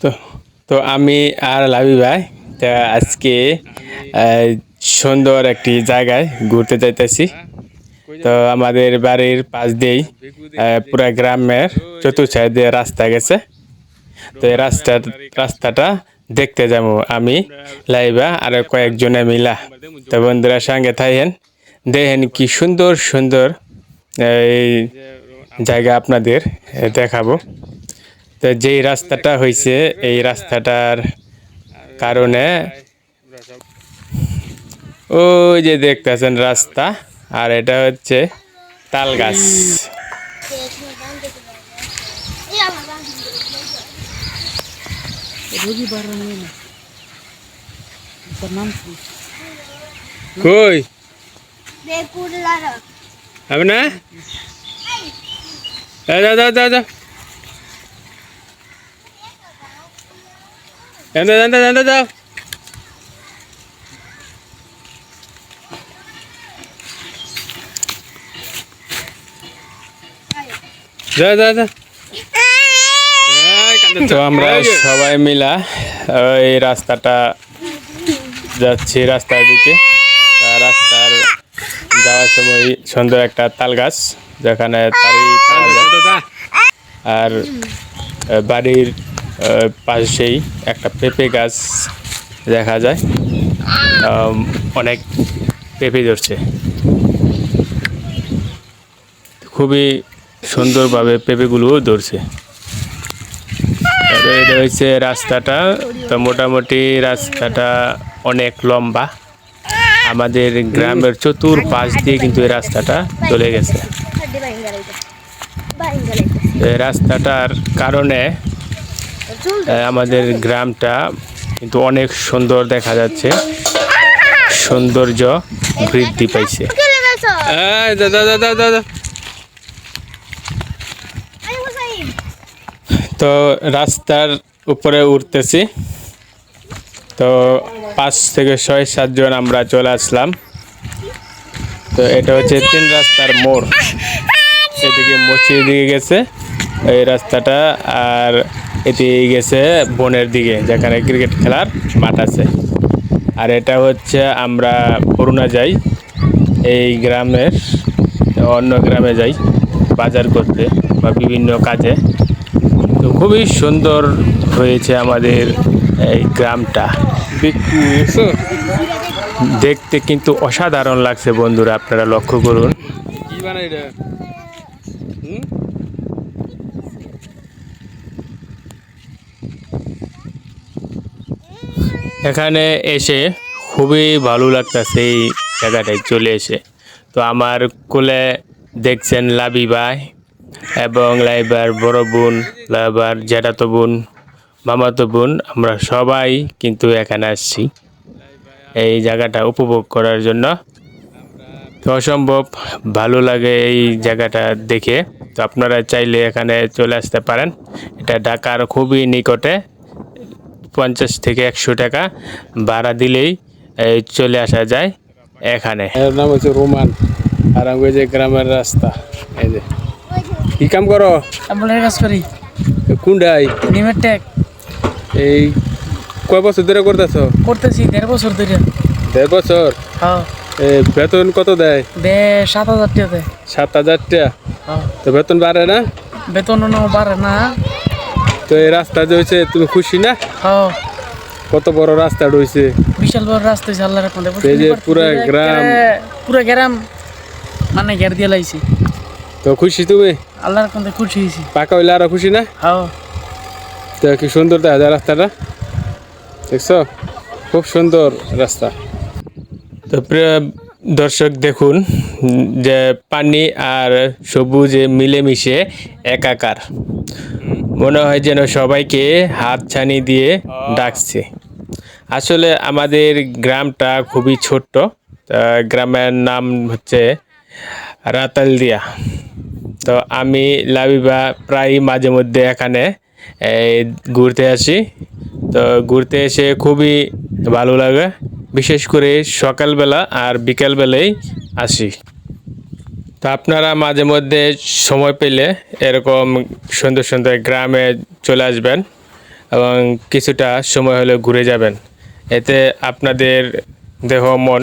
তো তো আমি আর লাভি ভাই, তা আজকে সুন্দর একটি জায়গায় ঘুরতে যাইতেছি। তো আমাদের বাড়ির পাশ দিয়েই পুরা গ্রামের চতুর্থ সাইডে রাস্তা গেছে। তো এই রাস্তা, রাস্তাটা দেখতে যাব আমি, লাইবা আর কয়েকজনে মিলা। তো বন্ধুরা সঙ্গে থাকেন দেখেন কি সুন্দর সুন্দর, এই জায়গা আপনাদের দেখাবো। তো যেই রাস্তাটা হয়েছে এই রাস্তাটার কারণে ওই যে দেখতেছেন রাস্তা আর এটা হচ্ছে তাল গাছ। কই? হবে না? দাও দাও জানতে জানতে জানতে যাও যা যা যা তো আমরা সবাই মিলা ওই রাস্তাটা যাচ্ছি রাস্তার দিকে। রাস্তার যাওয়ার সময় সুন্দর একটা তাল গাছ যেখানে তারই আর বাড়ির পাশেই একটা পেঁপে গাছ দেখা যায়। অনেক পেঁপে ধরছে। খুবই সুন্দরভাবে পেঁপেগুলোও ধরছে। এটা হচ্ছে রাস্তাটা। তো মোটামুটি রাস্তাটা অনেক লম্বা। আমাদের গ্রামের চতুর পাশ দিয়ে কিন্তু এই রাস্তাটা চলে গেছে। রাস্তাটার কারণে আমাদের গ্রামটা কিন্তু অনেক সুন্দর দেখা যাচ্ছে। সৌন্দর্য বৃদ্ধি পাইছে। তো রাস্তার উপরে উঠতেছি। তো পাঁচ থেকে ছয় সাতজন আমরা চলে আসলাম। তো এটা হচ্ছে তিন রাস্তার মোড়। এদিকে মসজিদের দিকে গেছে। এই রাস্তাটা আর এদিকে গেছে বনের দিকে, যেখানে ক্রিকেট খেলার মাঠ আছে। আর এটা হচ্ছে আমরা করুণা যাই, এই গ্রামের, অন্য গ্রামে যাই বাজার করতে বা বিভিন্ন কাজে। তো খুবই সুন্দর হয়েছে আমাদের এই গ্রামটা। দেখতে কিন্তু অসাধারণ লাগছে বন্ধুরা, আপনারা লক্ষ্য করুন। এখানে এসে খুবই ভালো লাগতেছে এই জায়গাটায় চলে এসে। তো আমার কোলে দেখছেন লাবি ভাই এবং লাইবার বড় বোন, লাইবার জ্যাঠাতো বোন, মামাতো বোন, আমরা সবাই কিন্তু এখানে আসছি এই জায়গাটা উপভোগ করার জন্য। তো অসম্ভব ভালো লাগে এই জায়গাটা দেখে। তো আপনারা চাইলে এখানে চলে আসতে পারেন। এটা ঢাকার খুবই নিকটে। পঞ্চাশ থেকে একশো টাকা ভাড়া দিলেই এই চলে আসা যায় এখানে। এর নাম হচ্ছে রোমান আর আমি যে গ্রামের রাস্তা এই যে। কি কাম করো? অ্যাম্বুলেন্স কাজ করি। কুন্ডাই? নিমের ট্যাগ এই কয় বছর ধরে করতেছো? করতেছি দেড় বছর ধরে। দেড় বছর? হ্যাঁ। বেতন কত দেয়? দে সাত হাজার টাকা দেয়। সাত হাজার টাকা? হ্যাঁ। তো বেতন বাড়ে না? বেতন বাড়ে না। তো এই রাস্তা যে হয়েছে তুমি খুশি না? হ্যাঁ। কত বড় রাস্তা রয়েছে। বিশাল বড় রাস্তা হয়েছে আল্লাহর রহমতে। এই যে পুরা গ্রাম। পুরা গ্রাম মানে ঘের দিয়ে লাইছি। তো খুশি তুমি? আল্লাহর রহমতে খুশি হয়েছি। পাকা হইলে আরও খুশি না? হ্যাঁ। তো কি সুন্দর দেখা যায় রাস্তাটা? দেখছ? খুব সুন্দর রাস্তা। তো প্রিয় দর্শক দেখুন যে পানি আর সবুজে মিলেমিশে একাকার। মনে হয় যেন সবাইকে হাত ছানি দিয়ে ডাকছে। আসলে আমাদের গ্রামটা খুবই ছোট্ট। গ্রামের নাম হচ্ছে রাতালদিয়া। তো আমি লাবিবা প্রায় মাঝে মধ্যে এখানে ঘুরতে আসি। তো ঘুরতে এসে খুবই ভালো লাগে। বিশেষ করে সকালবেলা আর বিকালবেলায় আসি। তো আপনারা মাঝে মধ্যে সময় পেলে এরকম সুন্দর সুন্দর গ্রামে চলে আসবেন এবং কিছুটা সময় হলে ঘুরে যাবেন। এতে আপনাদের দেহ, মন